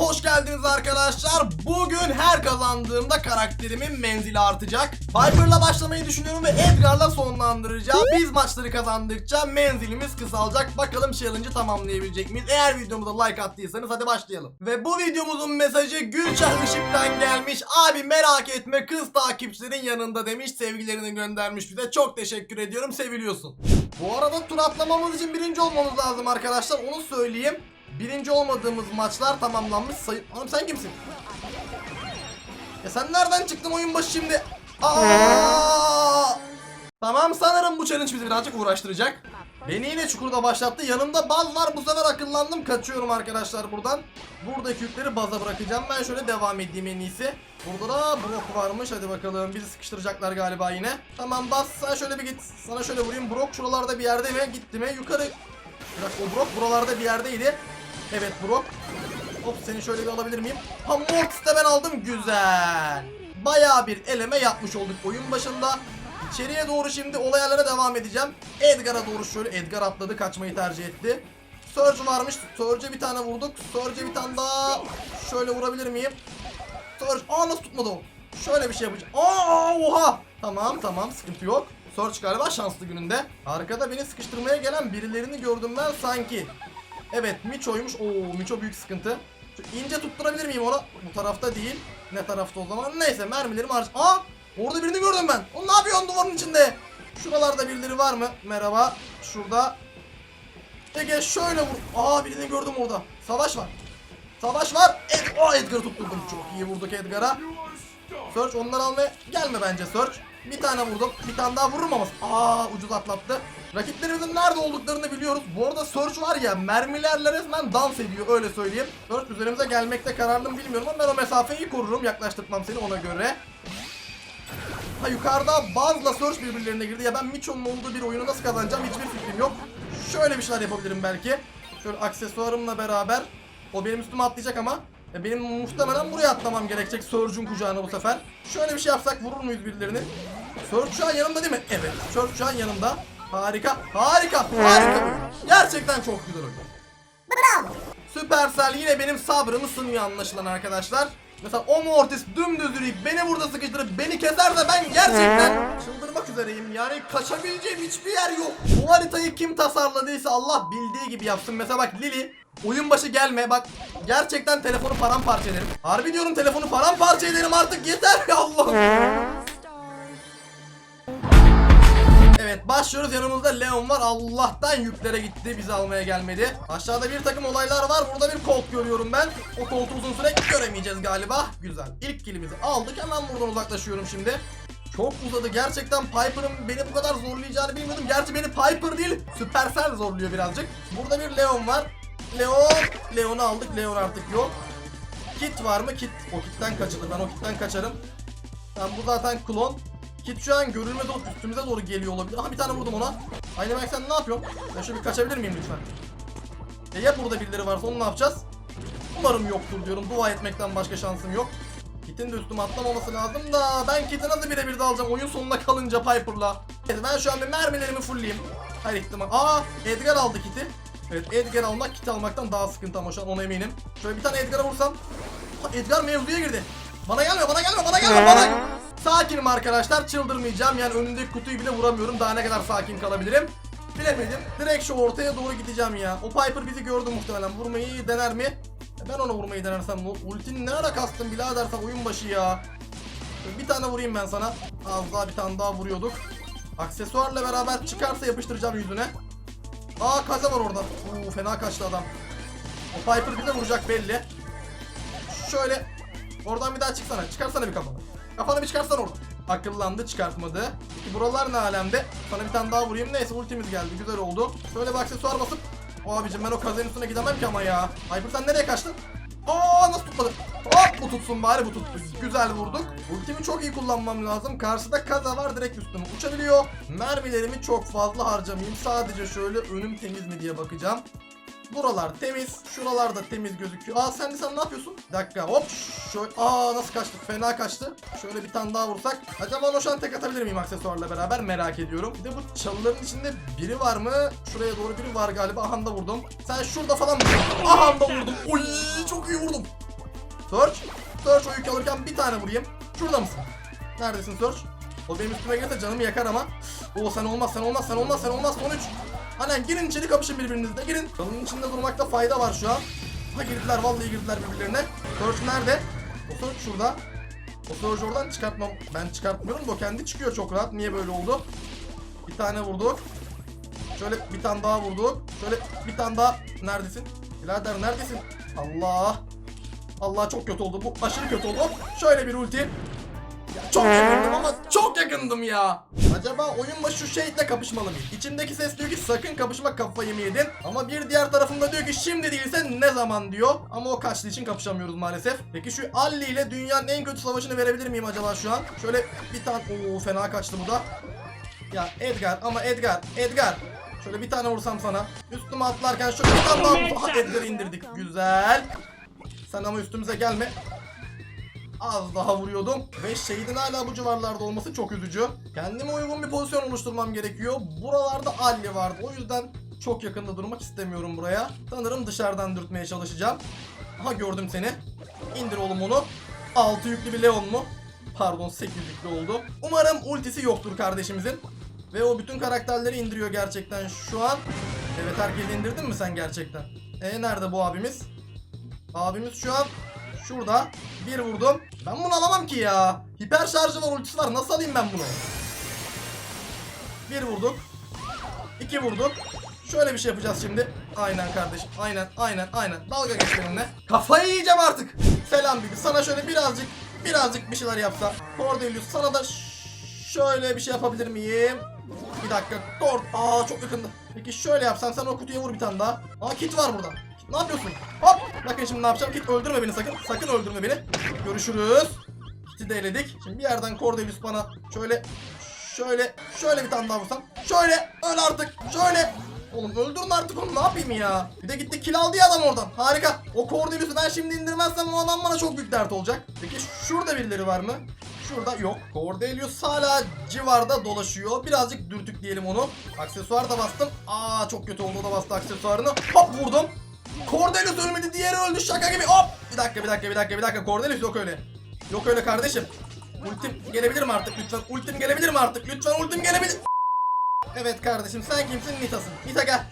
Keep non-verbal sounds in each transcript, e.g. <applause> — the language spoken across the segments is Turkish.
hoş geldiniz arkadaşlar. Bugün her kazandığımda karakterimin menzili artacak. Viper'la başlamayı düşünüyorum ve Edgar'la sonlandıracağım. Biz maçları kazandıkça menzilimiz kısalacak. Bakalım challenge'ı tamamlayabilecek miyiz? Eğer videomuza like attıysanız hadi başlayalım. Ve bu videomuzun mesajı Gülşah Işık'tan gelmiş. Abi merak etme kız takipçilerin yanında demiş. Sevgilerini göndermiş bize. Çok teşekkür ediyorum. Seviliyorsun. Bu arada tur atlamamız için birinci olmamız lazım arkadaşlar. Onu söyleyeyim. Birinci olmadığımız maçlar tamamlanmış sayı... Oğlum sen kimsin? Ya sen nereden çıktın oyun başı şimdi? Aa! Tamam sanırım bu challenge bizi birazcık uğraştıracak. Beni yine çukurda başlattı. Yanımda baz var. Bu sefer akıllandım. Kaçıyorum arkadaşlar buradan. Buradaki yükleri baza bırakacağım. Ben şöyle devam edeyim en iyisi. Burada da Brock varmış. Hadi bakalım. Bizi sıkıştıracaklar galiba yine. Tamam bas. Sen şöyle bir git. Sana şöyle vurayım. Brock şuralarda bir yerde mi? Gitti mi? Yukarı. Bırak o Brock buralarda bir yerdeydi. Evet Brock. Hop seni şöyle bir alabilir miyim? Ha Mortis de ben aldım. Güzel. Bayağı bir eleme yapmış olduk oyun başında. İçeriye doğru şimdi olaylara devam edeceğim. Edgar'a doğru şöyle Edgar atladı kaçmayı tercih etti. Surge varmış. Surge'e bir tane vurduk. Surge'e bir tane daha şöyle vurabilir miyim? Surge. Aa nasıl tutmadı o? Şöyle bir şey yapacağım. Aa oha. Tamam tamam sıkıntı yok. Surge galiba şanslı gününde. Arkada beni sıkıştırmaya gelen birilerini gördüm ben sanki. Evet Micho'ymuş. Oo Micho büyük sıkıntı. Şu ince tutturabilir miyim ona? Bu tarafta değil. Ne tarafta o zaman? Neyse mermilerim harç. Aa! Orada birini gördüm ben. O ne yapıyor duvarın içinde? Şuralarda birileri var mı? Merhaba. Şurada. Ege şöyle vur. Aa birini gördüm orada. Savaş var. Savaş var. Ed Edgar'ı tutturdum. Çok iyi vurduk Edgar'a. Search onları almaya gelme bence Search. Bir tane vurdum. Bir tane daha vururum ama. Aa ucuz atlattı. Rakiplerimizin nerede olduklarını biliyoruz. Bu arada Search var ya mermilerle resmen dans ediyor öyle söyleyeyim. Search üzerimize gelmekte kararlı mı bilmiyorum ama ben o mesafeyi korurum. Yaklaştırmam seni ona göre. Ha yukarıda Baz'la Search birbirlerine girdi. Ya ben Micho'nun olduğu bir oyunu nasıl kazanacağım hiçbir fikrim yok. Şöyle bir şeyler yapabilirim belki. Şöyle aksesuarımla beraber. O benim üstüme atlayacak ama. Ya benim muhtemelen buraya atlamam gerekecek Surge'un kucağına bu sefer. Şöyle bir şey yapsak vurur muyuz birilerini? Surge şu an yanımda değil mi? Evet. Surge şu an yanımda. Harika. Harika. Harika. Gerçekten çok güzel oyun. Supercell yine benim sabrımı sınıyor anlaşılan arkadaşlar. Mesela o Mortis dümdüz yürüyüp beni burada sıkıştırıp beni keserse ben gerçekten çıldırmak üzereyim. Yani kaçabileceğim hiçbir yer yok. Bu haritayı kim tasarladıysa Allah bildiği gibi yapsın. Mesela bak Lily oyun başı gelme. Bak gerçekten telefonu paramparça ederim. Harbi diyorum telefonu paramparça ederim artık. Yeter ya Allah'ım. Evet başlıyoruz. Yanımızda Leon var. Allah'tan yüklere gitti bizi almaya gelmedi. Aşağıda bir takım olaylar var. Burada bir kolt görüyorum ben. O koltu uzun süre göremeyeceğiz galiba. Güzel. İlk kilimizi aldık. Hemen buradan uzaklaşıyorum şimdi çok uzadı gerçekten Piper'ın beni bu kadar zorlayacağını bilmiyordum Gerçi beni Piper değil Supercell zorluyor birazcık Burada bir Leon var Leon Leon'u aldık Leon artık yok Kit var mı? Kit. O kitten kaçılır. Ben o kitten kaçarım. Tamam bu zaten klon. Kit şu an görülme doğru üstümüze doğru geliyor olabilir. Aha bir tane vurdum ona. Aynı Max sen ne yapıyorsun? Ben şöyle bir kaçabilir miyim lütfen? E ya burada birileri varsa onu ne yapacağız? Umarım yoktur diyorum. Dua etmekten başka şansım yok. Kit'in de üstüme atlamaması lazım da ben Kit'i nasıl birebir de alacağım oyun sonuna kalınca Piper'la. Evet ben şu an bir mermilerimi fullleyeyim. Her ihtimal. Aa Edgar aldı Kit'i. Evet Edgar almak Kit almaktan daha sıkıntı ama şu an ona eminim. Şöyle bir tane Edgar'a vursam. Ha, Edgar mevzuya girdi. Bana gelme bana gelme bana gelme bana. Sakinim arkadaşlar çıldırmayacağım yani önündeki kutuyu bile vuramıyorum daha ne kadar sakin kalabilirim. Bilemedim. Direkt şu ortaya doğru gideceğim ya. O Piper bizi gördü muhtemelen. Vurmayı dener mi? Ben ona vurmayı denersem bu ultini ne ara kastın birader oyun başı ya. Bir tane vurayım ben sana. Az daha bir tane daha vuruyorduk. Aksesuarla beraber çıkarsa yapıştıracağım yüzüne. Aa kaza var orada. Oo fena kaçtı adam. O Piper bize vuracak belli. Şöyle oradan bir daha çıksana. Çıkarsana bir kafanı. Kafanı bir çıkarsan orada. Akıllandı çıkartmadı. Peki buralar ne alemde? Sana bir tane daha vurayım. Neyse ultimiz geldi. Güzel oldu. Şöyle bir aksesuar basıp. Abicim ben o kazanın üstüne gidemem ki ama ya. Hyper sen nereye kaçtın? Aa nasıl tutmadı? Hop bu tutsun bari bu tuttu. Güzel vurduk. Ultimi çok iyi kullanmam lazım. Karşıda kaza var direkt üstüme uçabiliyor. Mermilerimi çok fazla harcamayayım. Sadece şöyle önüm temiz mi diye bakacağım. Buralar temiz. Şuralar da temiz gözüküyor. Aa sen de sen ne yapıyorsun? Bir dakika hop. Şöyle. Aa nasıl kaçtık? Fena kaçtı. Şöyle bir tane daha vursak. Acaba onu şu an tek atabilir miyim aksesuarla beraber? Merak ediyorum. Bir de bu çalıların içinde biri var mı? Şuraya doğru biri var galiba. Ahanda vurdum. Sen şurada falan mı? Ahanda vurdum. Oy çok iyi vurdum. Search. Search o yükü alırken bir tane vurayım. Şurada mısın? Neredesin Search? O benim üstüme gelirse canımı yakar ama. Oo sen olmaz sen olmaz sen olmaz sen olmaz son 3. Aynen girin içeri kapışın birbirinizle girin. Kanın içinde durmakta fayda var şu an. Ha girdiler vallahi girdiler birbirlerine. Search nerede? O Search şurada. O Search oradan çıkartmam. Ben çıkartmıyorum da o kendi çıkıyor çok rahat. Niye böyle oldu? Bir tane vurduk. Şöyle bir tane daha vurduk. Şöyle bir tane daha. Neredesin? Birader neredesin? Allah. Allah çok kötü oldu. Bu aşırı kötü oldu. Şöyle bir ulti. Ya çok yakındım ama çok yakındım ya. Acaba oyun başı şu şeyle kapışmalı mıyım? İçimdeki ses diyor ki sakın kapışma kafayı mı yedin? Ama bir diğer tarafımda diyor ki şimdi değilse ne zaman diyor. Ama o kaçtığı için kapışamıyoruz maalesef. Peki şu Alli ile dünyanın en kötü savaşını verebilir miyim acaba şu an? Şöyle bir tane... Oo fena kaçtı bu da. Ya Edgar ama Edgar, Edgar. Şöyle bir tane vursam sana. Üstüme atlarken şöyle bir tane daha Edgar'ı indirdik. Güzel. Sen ama üstümüze gelme. Az daha vuruyordum. Ve şehidin hala bu civarlarda olması çok üzücü. Kendime uygun bir pozisyon oluşturmam gerekiyor. Buralarda Alli vardı. O yüzden çok yakında durmak istemiyorum buraya. Sanırım dışarıdan dürtmeye çalışacağım. Aha gördüm seni. İndir oğlum onu. 6 yüklü bir Leon mu? Pardon 8 yüklü oldu. Umarım ultisi yoktur kardeşimizin. Ve o bütün karakterleri indiriyor gerçekten şu an. Evet herkesi indirdin mi sen gerçekten? E nerede bu abimiz? Abimiz şu an şurada. Bir vurdum. Ben bunu alamam ki ya. Hiper şarjı var ultisi var. Nasıl alayım ben bunu? Bir vurduk. İki vurduk. Şöyle bir şey yapacağız şimdi. Aynen kardeşim. Aynen aynen aynen. Dalga geç benimle. Kafayı yiyeceğim artık. Selam Bibi. Sana şöyle birazcık birazcık bir şeyler yapsa. Cordelius sana da şöyle bir şey yapabilir miyim? Bir dakika. Cord. Aa çok yakında. Peki şöyle yapsam sen o kutuya vur bir tane daha. Aa kit var burada. Ne yapıyorsun? Hop. Bakın şimdi ne yapacağım. Kit öldürme beni sakın. Sakın öldürme beni. Görüşürüz. Kit'i de. Şimdi bir yerden Cordelius bana şöyle şöyle şöyle bir tane daha vursam. Şöyle öl artık. Şöyle. Oğlum öldürün artık onu ne yapayım ya. Bir de gitti kill aldı ya adam oradan. Harika. O Cordelius'u ben şimdi indirmezsem o adam bana çok büyük dert olacak. Peki şurada birileri var mı? Şurada yok. Cordelius hala civarda dolaşıyor. Birazcık dürtük diyelim onu. Aksesuar da bastım. Aa çok kötü oldu da bastı aksesuarını. Hop vurdum. Cordelius ölmedi diğeri öldü şaka gibi hop. Bir dakika bir dakika bir dakika bir dakika Cordelius yok öyle. Yok öyle kardeşim. Ultim gelebilir mi artık lütfen? Ultim gelebilir mi artık? Lütfen ultim gelebilir. Evet kardeşim sen kimsin? Nita'sın. Nita gel.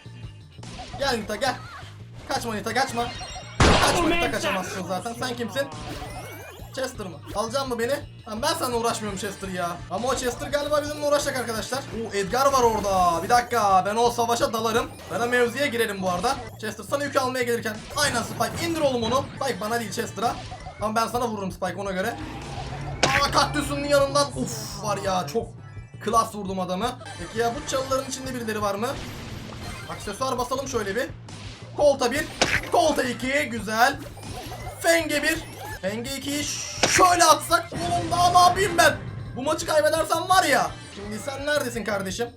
Gel Nita gel. Kaçma Nita kaçma. Kaçma Nita kaçamazsın zaten. Sen kimsin? Chester mı? Alacak mı beni? Lan ben seninle uğraşmıyorum Chester ya. Ama o Chester galiba bizimle uğraşacak arkadaşlar. Oo Edgar var orada. Bir dakika ben o savaşa dalarım. Ben de mevzuya girelim bu arada. Chester sana yükü almaya gelirken. Aynen Spike indir oğlum onu. Spike bana değil Chester'a. Ama ben sana vururum Spike ona göre. Aa kaktüsünün yanından. Uf var ya çok klas vurdum adamı. Peki ya bu çalıların içinde birileri var mı? Aksesuar basalım şöyle bir. Kolta 1. Kolta 2. Güzel. Fenge 1. Penge 2'yi şöyle atsak oğlum daha ne yapayım ben? Bu maçı kaybedersem var ya. Şimdi sen neredesin kardeşim?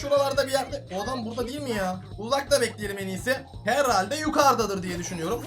Şuralarda bir yerde. O adam burada değil mi ya? Uzakta bekleyelim en iyisi. Herhalde yukarıdadır diye düşünüyorum.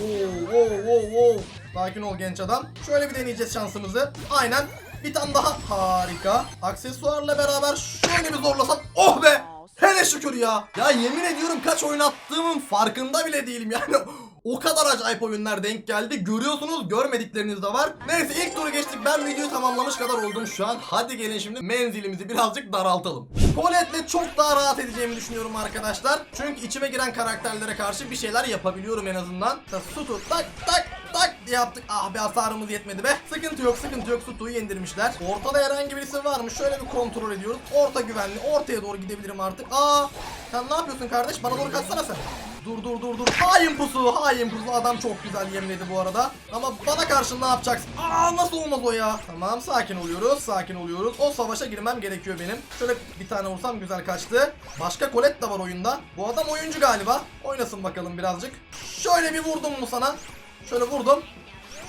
Oo, oo, oo, oo. Sakin ol genç adam. Şöyle bir deneyeceğiz şansımızı. Aynen. Bir tane daha. Harika. Aksesuarla beraber şöyle bir zorlasam. Oh be. Hele şükür ya. Ya yemin ediyorum kaç oyun attığımın farkında bile değilim yani. <laughs> O kadar acayip oyunlar denk geldi. Görüyorsunuz görmedikleriniz de var. Neyse ilk turu geçtik. Ben videoyu tamamlamış kadar oldum şu an. Hadi gelin şimdi menzilimizi birazcık daraltalım. Colette'le çok daha rahat edeceğimi düşünüyorum arkadaşlar. Çünkü içime giren karakterlere karşı bir şeyler yapabiliyorum en azından. Sutu tak tak tak diye yaptık. Ah be hasarımız yetmedi be. Sıkıntı yok sıkıntı yok Sutu'yu indirmişler. Ortada herhangi birisi var mı? Şöyle bir kontrol ediyoruz. Orta güvenli. Ortaya doğru gidebilirim artık. Aa sen ne yapıyorsun kardeş? Bana doğru kaçsana sen. Dur dur dur dur. Hain pusu. Hain pusu. Adam çok güzel yemledi bu arada. Ama bana karşı ne yapacaksın? Aa nasıl olmaz o ya? Tamam sakin oluyoruz. Sakin oluyoruz. O savaşa girmem gerekiyor benim. Şöyle bir tane vursam güzel kaçtı. Başka Colette de var oyunda. Bu adam oyuncu galiba. Oynasın bakalım birazcık. Şöyle bir vurdum mu sana? Şöyle vurdum.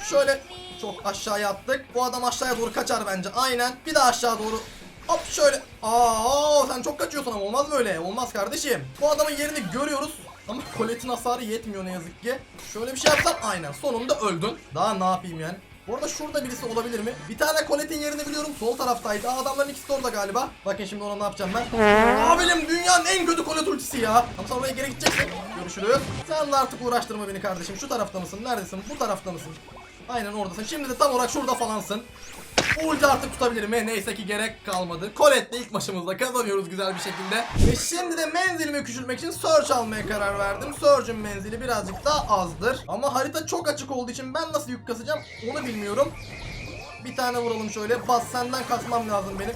Şöyle çok aşağıya attık. Bu adam aşağıya doğru kaçar bence. Aynen. Bir daha aşağı doğru. Hop şöyle. Aa sen çok kaçıyorsun ama olmaz böyle. Olmaz kardeşim. Bu adamın yerini görüyoruz. Ama Colette'in hasarı yetmiyor ne yazık ki. Şöyle bir şey yapsam aynen. Sonunda öldün. Daha ne yapayım yani? Bu arada şurada birisi olabilir mi? Bir tane Colette'in yerini biliyorum. Sol taraftaydı. Aa, adamların ikisi de orada galiba. Bakın şimdi ona ne yapacağım ben. Abilim dünyanın en kötü Colette ultisi ya. Ama sen oraya geri gideceksin. Görüşürüz. Sen de artık uğraştırma beni kardeşim. Şu tarafta mısın? Neredesin? Bu tarafta mısın? Aynen oradasın. Şimdi de tam olarak şurada falansın. Ulti artık tutabilirim. E, neyse ki gerek kalmadı. Colette'le ilk maçımızda kazanıyoruz güzel bir şekilde. Ve şimdi de menzilimi küçültmek için Surge almaya karar verdim. Surge'ün menzili birazcık daha azdır. Ama harita çok açık olduğu için ben nasıl yük kasacağım onu bilmiyorum. Bir tane vuralım şöyle. Bas senden kasmam lazım benim.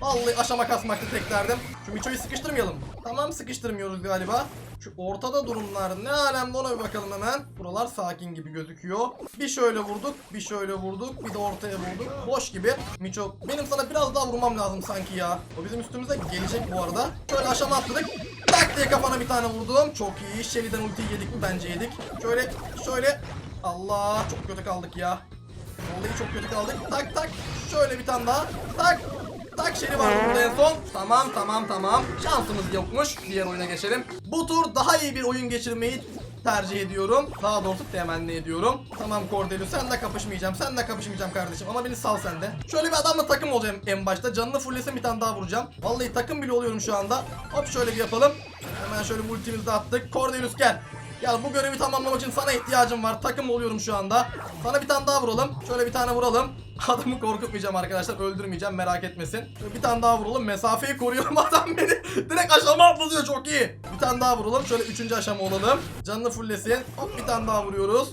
Vallahi aşama kasmaktı tek derdim. Şu Micho'yu sıkıştırmayalım. Tamam sıkıştırmıyoruz galiba. Şu ortada durumlar ne alemde ona bir bakalım hemen. Buralar sakin gibi gözüküyor. Bir şöyle vurduk, bir şöyle vurduk, bir de ortaya vurduk. Boş gibi. Miço benim sana biraz daha vurmam lazım sanki ya. O bizim üstümüze gelecek bu arada. Şöyle aşama atladık. Tak diye kafana bir tane vurdum. Çok iyi. Shelly'den ultiyi yedik mi? Bence yedik. Şöyle, şöyle. Allah çok kötü kaldık ya. Vallahi çok kötü kaldık. Tak tak. Şöyle bir tane daha. Tak. Tak Shelly var burada en son. Tamam tamam tamam. Şansımız yokmuş. Diğer oyuna geçelim. Bu tur daha iyi bir oyun geçirmeyi tercih ediyorum. Daha doğrusu temenni ediyorum. Tamam Cordelius senle kapışmayacağım. Senle kapışmayacağım kardeşim ama beni sal sen de. Şöyle bir adamla takım olacağım en başta. Canını fulllesin bir tane daha vuracağım. Vallahi takım bile oluyorum şu anda. Hop şöyle bir yapalım. Hemen şöyle bir ultimizi attık. Cordelius gel. Ya bu görevi tamamlamak için sana ihtiyacım var. Takım oluyorum şu anda. Sana bir tane daha vuralım. Şöyle bir tane vuralım. <laughs> Adamı korkutmayacağım arkadaşlar. Öldürmeyeceğim merak etmesin. Bir tane daha vuralım. Mesafeyi koruyorum <laughs> adam beni. Direkt aşama atlıyor çok iyi. Bir tane daha vuralım. Şöyle üçüncü aşama olalım. Canını fulllesin. Hop bir tane daha vuruyoruz.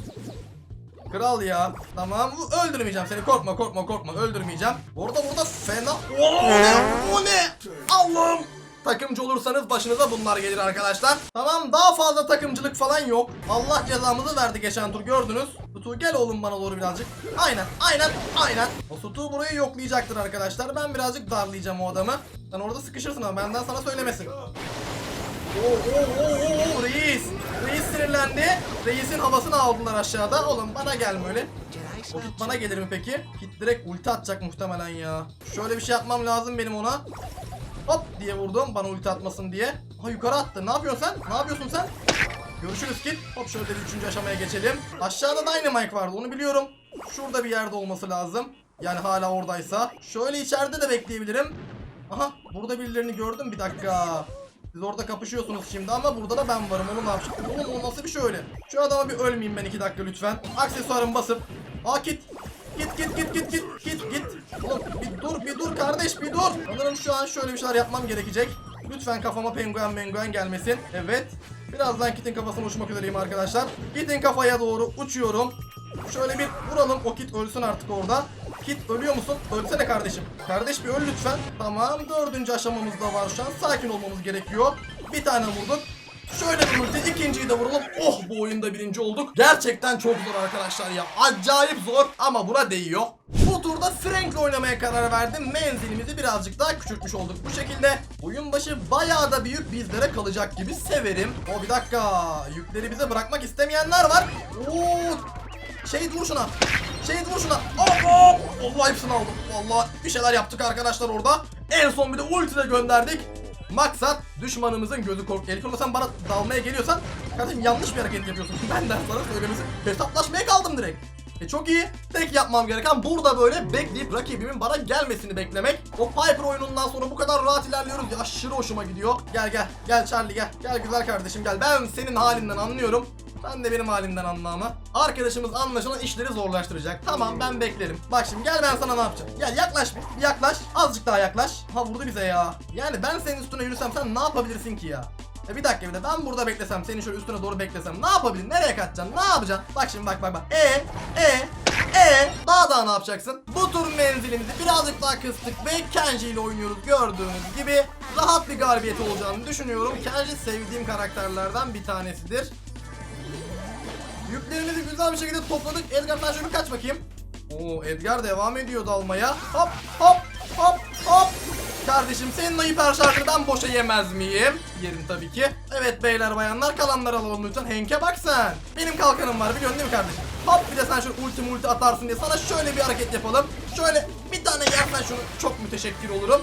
Kral ya. Tamam. Öldürmeyeceğim seni. Korkma korkma korkma. Öldürmeyeceğim. Orada burada fena. Oo, ne? O ne? Allah'ım. Takımcı olursanız başınıza bunlar gelir arkadaşlar. Tamam daha fazla takımcılık falan yok. Allah cezamızı verdi geçen tur gördünüz. Sutu gel oğlum bana doğru birazcık. Aynen aynen aynen. O Sutu burayı yoklayacaktır arkadaşlar. Ben birazcık darlayacağım o adamı. Sen orada sıkışırsın ama benden sana söylemesin. Oo, oo, oo, oo, reis. Reis sinirlendi. Reisin havasını aldılar aşağıda. Oğlum bana gelme öyle. O hit bana gelir mi peki? Hit direkt ulti atacak muhtemelen ya. Şöyle bir şey yapmam lazım benim ona. Hop diye vurdum bana ulti atmasın diye. Ha yukarı attı. Ne yapıyorsun sen? Ne yapıyorsun sen? Görüşürüz kit. Hop şöyle bir üçüncü aşamaya geçelim. Aşağıda Dynamite vardı onu biliyorum. Şurada bir yerde olması lazım. Yani hala oradaysa. Şöyle içeride de bekleyebilirim. Aha burada birilerini gördüm bir dakika. Siz orada kapışıyorsunuz şimdi ama burada da ben varım. Onu ne yapacak? Oğlum o nasıl bir şey öyle? Şu adama bir ölmeyeyim ben iki dakika lütfen. Aksesuarımı basıp. Aa kit. Git git git git git git git. Oğlum bir dur bir dur kardeş bir dur. Sanırım şu an şöyle bir şeyler yapmam gerekecek. Lütfen kafama penguen penguen gelmesin. Evet. Birazdan Kit'in kafasına uçmak üzereyim arkadaşlar. Kit'in kafaya doğru uçuyorum. Şöyle bir vuralım. O Kit ölsün artık orada. Kit ölüyor musun? Ölsene kardeşim. Kardeş bir öl lütfen. Tamam. Dördüncü aşamamız da var şu an. Sakin olmamız gerekiyor. Bir tane vurduk. Şöyle bir ulti ikinciyi de vuralım. Oh bu oyunda birinci olduk. Gerçekten çok zor arkadaşlar ya. Acayip zor ama buna değiyor. Bu turda Frank'le oynamaya karar verdim. Menzilimizi birazcık daha küçültmüş olduk bu şekilde. Oyun başı bayağı da büyük bizlere kalacak gibi severim. O bir dakika. Yükleri bize bırakmak istemeyenler var. Oo şey vur şuna. Şey vur şuna. Hop hop. Allah hepsini aldım. Vallahi bir şeyler yaptık arkadaşlar orada. En son bir de ulti de gönderdik. Maksat düşmanımızın gözü kork. Elikonda sen bana dalmaya geliyorsan kardeşim yanlış bir hareket yapıyorsun. <laughs> Benden sana söylemesi. Hesaplaşmaya kaldım direkt. E çok iyi. Tek yapmam gereken burada böyle bekleyip rakibimin bana gelmesini beklemek. O Piper oyunundan sonra bu kadar rahat ilerliyoruz ya aşırı hoşuma gidiyor. Gel gel gel Charlie gel. Gel güzel kardeşim gel. Ben senin halinden anlıyorum. Ben de benim halimden anla ama. Arkadaşımız anlaşılan işleri zorlaştıracak. Tamam ben beklerim. Bak şimdi gel ben sana ne yapacağım. Gel yaklaş Yaklaş. Azıcık daha yaklaş. Ha vurdu bize ya. Yani ben senin üstüne yürüsem sen ne yapabilirsin ki ya? E bir dakika bir de ben burada beklesem seni şöyle üstüne doğru beklesem ne yapabilirim? Nereye kaçacaksın? Ne yapacaksın? Bak şimdi bak bak bak. E e e daha daha ne yapacaksın? Bu tur menzilimizi birazcık daha kıstık ve Kenji ile oynuyoruz gördüğünüz gibi. Rahat bir galibiyet olacağını düşünüyorum. Kenji sevdiğim karakterlerden bir tanesidir. Yüklerimizi güzel bir şekilde topladık. Edgar sen şöyle kaç bakayım. Oo Edgar devam ediyor dalmaya. Hop hop hop hop. Kardeşim senin hiper şarjını ben boşa yemez miyim? Yerim tabii ki. Evet beyler bayanlar kalanları alalım lütfen. Henk'e bak sen. Benim kalkanım var biliyorsun değil mi kardeşim? Hop bir de sen şöyle ulti multi atarsın diye sana şöyle bir hareket yapalım. Şöyle bir tane yersen şunu çok müteşekkir olurum.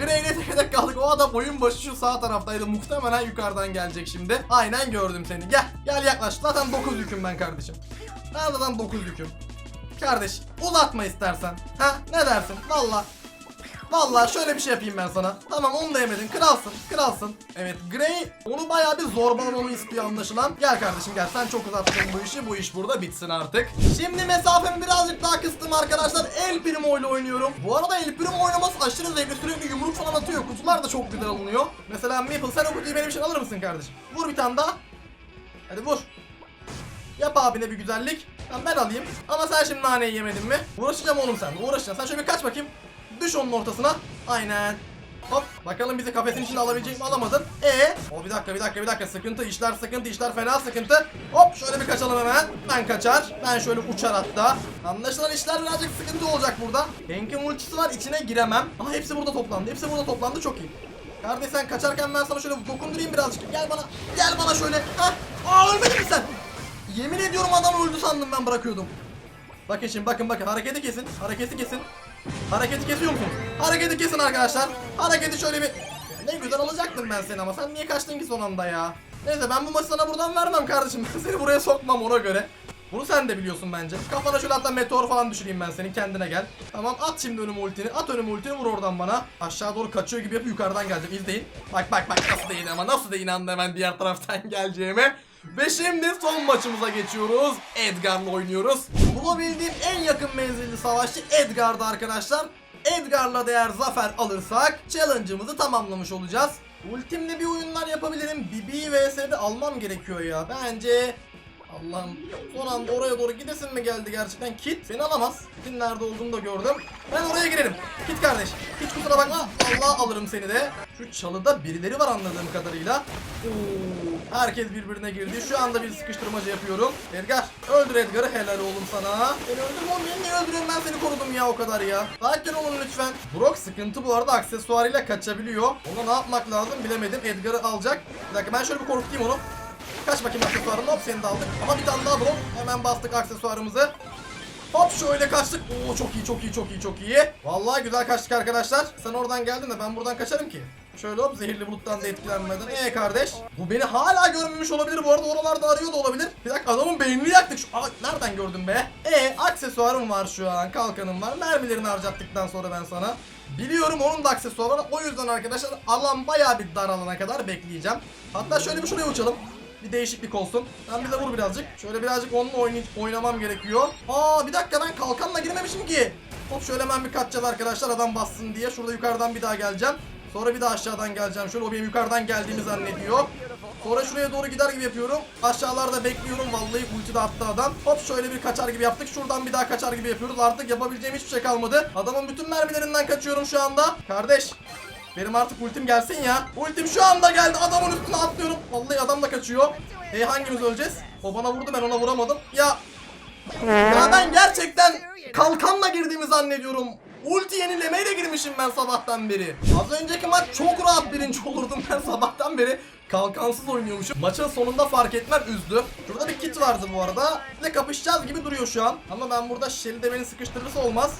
Grey'le tek tek kaldık. O adam oyun başı şu sağ taraftaydı. Muhtemelen yukarıdan gelecek şimdi. Aynen gördüm seni. Gel. Gel yaklaş. Zaten 9 yüküm ben kardeşim. Ben zaten 9 yüküm. Kardeş uzatma istersen. Ha ne dersin? Valla. Vallahi şöyle bir şey yapayım ben sana. Tamam onu da yemedin. Kralsın. Kralsın. Evet Grey onu bayağı bir zorbalamamı istiyor anlaşılan. Gel kardeşim gel. Sen çok uzattın bu işi. Bu iş burada bitsin artık. Şimdi mesafemi birazcık daha kıstım arkadaşlar. El Primo ile oynuyorum. Bu arada El Primo oynaması aşırı zevkli. Sürekli yumruk falan atıyor. Kutular da çok güzel alınıyor. Mesela Maple sen o kutuyu benim için alır mısın kardeşim? Vur bir tane daha. Hadi vur. Yap abine bir güzellik. Ben alayım. Ama sen şimdi naneyi yemedin mi? Uğraşacağım oğlum sen. Uğraşacaksın. Sen şöyle bir kaç bakayım. Düş onun ortasına. Aynen. Hop bakalım bizi kafesin içinde alabilecek mi alamadın. E o bir dakika bir dakika bir dakika sıkıntı işler sıkıntı işler fena sıkıntı. Hop şöyle bir kaçalım hemen. Ben kaçar. Ben şöyle uçar hatta. Anlaşılan işler birazcık sıkıntı olacak burada. Henk'in ultisi var içine giremem. Aha hepsi burada toplandı. Hepsi burada toplandı çok iyi. Kardeş sen kaçarken ben sana şöyle dokundurayım birazcık. Gel bana. Gel bana şöyle. Hah. Aa ölmedin mi sen? Yemin ediyorum adam öldü sandım ben bırakıyordum. Bakın şimdi bakın bakın hareketi kesin. Hareketi kesin. Hareketi kesiyor musunuz? Hareketi kesin arkadaşlar. Hareketi şöyle bir... Ne güzel alacaktım ben seni ama sen niye kaçtın ki son anda ya? Neyse ben bu maçı sana buradan vermem kardeşim. <laughs> seni buraya sokmam ona göre. Bunu sen de biliyorsun bence. Kafana şöyle hatta meteor falan düşüreyim ben senin kendine gel. Tamam at şimdi önüme ultini. At önüme ultini vur oradan bana. Aşağı doğru kaçıyor gibi yapıp yukarıdan geleceğim. İzleyin. Bak bak bak nasıl yine ama nasıl da inandı hemen diğer taraftan <laughs> geleceğime. Ve şimdi son maçımıza geçiyoruz. Edgar'la oynuyoruz. Bulabildiğim en yakın menzilli savaşçı Edgar'dı arkadaşlar. Edgar'la da eğer zafer alırsak challenge'ımızı tamamlamış olacağız. Ultimle bir oyunlar yapabilirim. BB vs'de almam gerekiyor ya. Bence Allah'ım son anda oraya doğru gidesin mi geldi gerçekten Kit beni alamaz Kit'in nerede olduğunu da gördüm Ben oraya girerim Kit kardeş Hiç kusura bakma Allah alırım seni de Şu çalıda birileri var anladığım kadarıyla Oo, Herkes birbirine girdi şu anda bir sıkıştırmaca yapıyorum Edgar öldür Edgar'ı helal oğlum sana Beni öldürme oğlum beni niye öldürüyorsun ben seni korudum ya o kadar ya Sakin olun lütfen Brock sıkıntı bu arada aksesuarıyla kaçabiliyor Ona ne yapmak lazım bilemedim Edgar'ı alacak Bir dakika ben şöyle bir korkutayım onu Kaç bakayım aksesuarını hop seni de aldık. Ama bir tane daha bro. Hemen bastık aksesuarımızı. Hop şöyle kaçtık. Oo çok iyi çok iyi çok iyi çok iyi. Vallahi güzel kaçtık arkadaşlar. Sen oradan geldin de ben buradan kaçarım ki. Şöyle hop zehirli buluttan da etkilenmeden. Ee kardeş. Bu beni hala görmemiş olabilir. Bu arada oralarda arıyor da olabilir. Bir dakika adamın beynini yaktık. Şu, Aa, nereden gördün be? Ee aksesuarım var şu an. Kalkanım var. Mermilerini harcattıktan sonra ben sana. Biliyorum onun da aksesuarı var. O yüzden arkadaşlar alan bayağı bir daralana kadar bekleyeceğim. Hatta şöyle bir şuraya uçalım. Bir değişiklik olsun. Sen bize vur birazcık. Şöyle birazcık onunla oynay oynamam gerekiyor. Aa bir dakika ben kalkanla girememişim ki. Hop şöyle hemen bir kaçacağız arkadaşlar adam bassın diye. Şurada yukarıdan bir daha geleceğim. Sonra bir daha aşağıdan geleceğim. Şöyle o benim yukarıdan geldiğimi zannediyor. Sonra şuraya doğru gider gibi yapıyorum. Aşağılarda bekliyorum. Vallahi ulti de attı adam. Hop şöyle bir kaçar gibi yaptık. Şuradan bir daha kaçar gibi yapıyoruz. Artık yapabileceğim hiçbir şey kalmadı. Adamın bütün mermilerinden kaçıyorum şu anda. Kardeş benim artık ultim gelsin ya. Ultim şu anda geldi. Adamın üstüne atlıyorum. Vallahi adam da kaçıyor. E hangimiz öleceğiz? O bana vurdu ben ona vuramadım. Ya ya ben gerçekten kalkanla girdiğimi zannediyorum. Ulti yenilemeyle girmişim ben sabahtan beri. Az önceki maç çok rahat birinci <laughs> olurdum ben sabahtan beri. Kalkansız oynuyormuşum. Maçın sonunda fark etmem üzdü. Şurada bir kit vardı bu arada. Ve kapışacağız gibi duruyor şu an. Ama ben burada Shelly de beni sıkıştırırsa olmaz.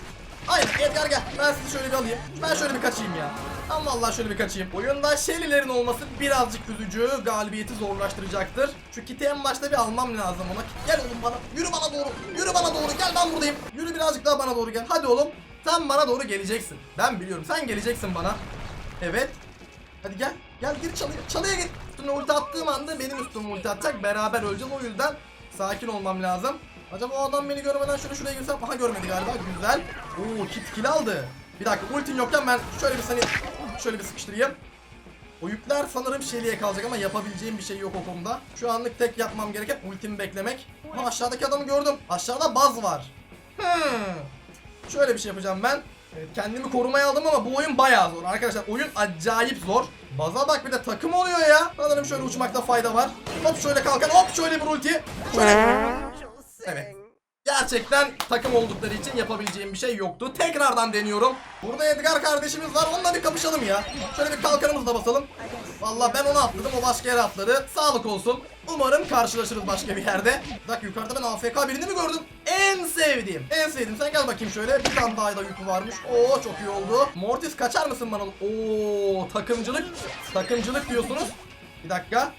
Aynen Edgar gel. Ben sizi şöyle bir alayım. Ben şöyle bir kaçayım ya. Ama vallahi şöyle bir kaçayım. Oyunda Shelly'lerin olması birazcık üzücü. Galibiyeti zorlaştıracaktır. Şu kiti en başta bir almam lazım ona. Gel oğlum bana. Yürü bana doğru. Yürü bana doğru. Gel ben buradayım. Yürü birazcık daha bana doğru gel. Hadi oğlum. Sen bana doğru geleceksin. Ben biliyorum. Sen geleceksin bana. Evet. Hadi gel. Gel gir çalıya. Çalıya git. Üstüne ulti attığım anda benim üstüme ulti atacak. Beraber öleceğiz. O yüzden sakin olmam lazım. Acaba o adam beni görmeden şöyle şuraya girsem. Aha görmedi galiba. Güzel. Oo kit kill aldı. Bir dakika ultin yokken ben şöyle bir seni şöyle bir sıkıştırayım. O yükler sanırım Shelly'e kalacak ama yapabileceğim bir şey yok o. Şu anlık tek yapmam gereken ultimi beklemek. Ama aşağıdaki adamı gördüm. Aşağıda baz var. Hmm. Şöyle bir şey yapacağım ben. Kendimi korumaya aldım ama bu oyun bayağı zor. Arkadaşlar oyun acayip zor. Baza bak bir de takım oluyor ya. Sanırım şöyle uçmakta fayda var. Hop şöyle kalkan hop şöyle bir ulti. Şöyle. Evet. Gerçekten takım oldukları için yapabileceğim bir şey yoktu. Tekrardan deniyorum. Burada Edgar kardeşimiz var. Onunla bir kapışalım ya. Şöyle bir kalkanımızı da basalım. Vallahi ben onu atladım. O başka yere atladı. Sağlık olsun. Umarım karşılaşırız başka bir yerde. Bak yukarıda ben AFK birini mi gördüm? En sevdiğim. En sevdiğim. Sen gel bakayım şöyle. Bir tane daha da yükü varmış. Oo çok iyi oldu. Mortis kaçar mısın bana? Oo takımcılık. Takımcılık diyorsunuz. Bir dakika.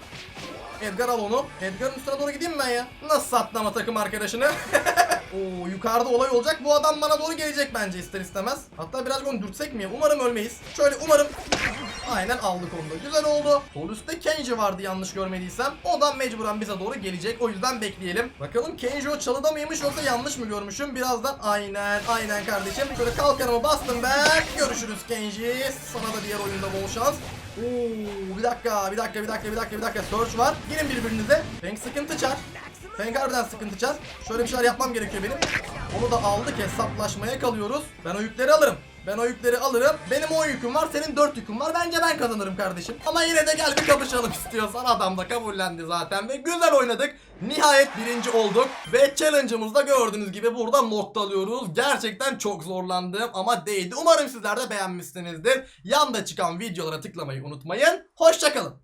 Edgar al onu. Edgar'ın üstüne doğru gideyim ben ya. Nasıl sattı takım arkadaşını? <laughs> Oo yukarıda olay olacak. Bu adam bana doğru gelecek bence ister istemez. Hatta birazcık onu dürtsek mi? Umarım ölmeyiz. Şöyle umarım. Aynen aldık onu da. Güzel oldu. Sol üstte Kenji vardı yanlış görmediysem. O da mecburen bize doğru gelecek. O yüzden bekleyelim. Bakalım Kenji o çalıda mıymış yoksa yanlış mı görmüşüm? Birazdan aynen aynen kardeşim. Şöyle kalkanımı bastım ben. Görüşürüz Kenji. Sana da diğer oyunda bol şans. Oo, bir dakika, bir dakika, bir dakika, bir dakika, bir dakika. Search var. Girin birbirinize. Feng sıkıntı çar. Feng harbiden sıkıntı çar. Şöyle bir şeyler yapmam gerekiyor benim. Onu da aldık. Hesaplaşmaya kalıyoruz. Ben o yükleri alırım. Ben o yükleri alırım. Benim 10 yüküm var, senin 4 yükün var. Bence ben kazanırım kardeşim. Ama yine de gel bir kapışalım istiyorsan. Adam da kabullendi zaten ve güzel oynadık. Nihayet birinci olduk. Ve challenge'ımızda gördüğünüz gibi burada noktalıyoruz. Gerçekten çok zorlandım ama değdi. Umarım sizler de beğenmişsinizdir. Yanda çıkan videolara tıklamayı unutmayın. Hoşçakalın.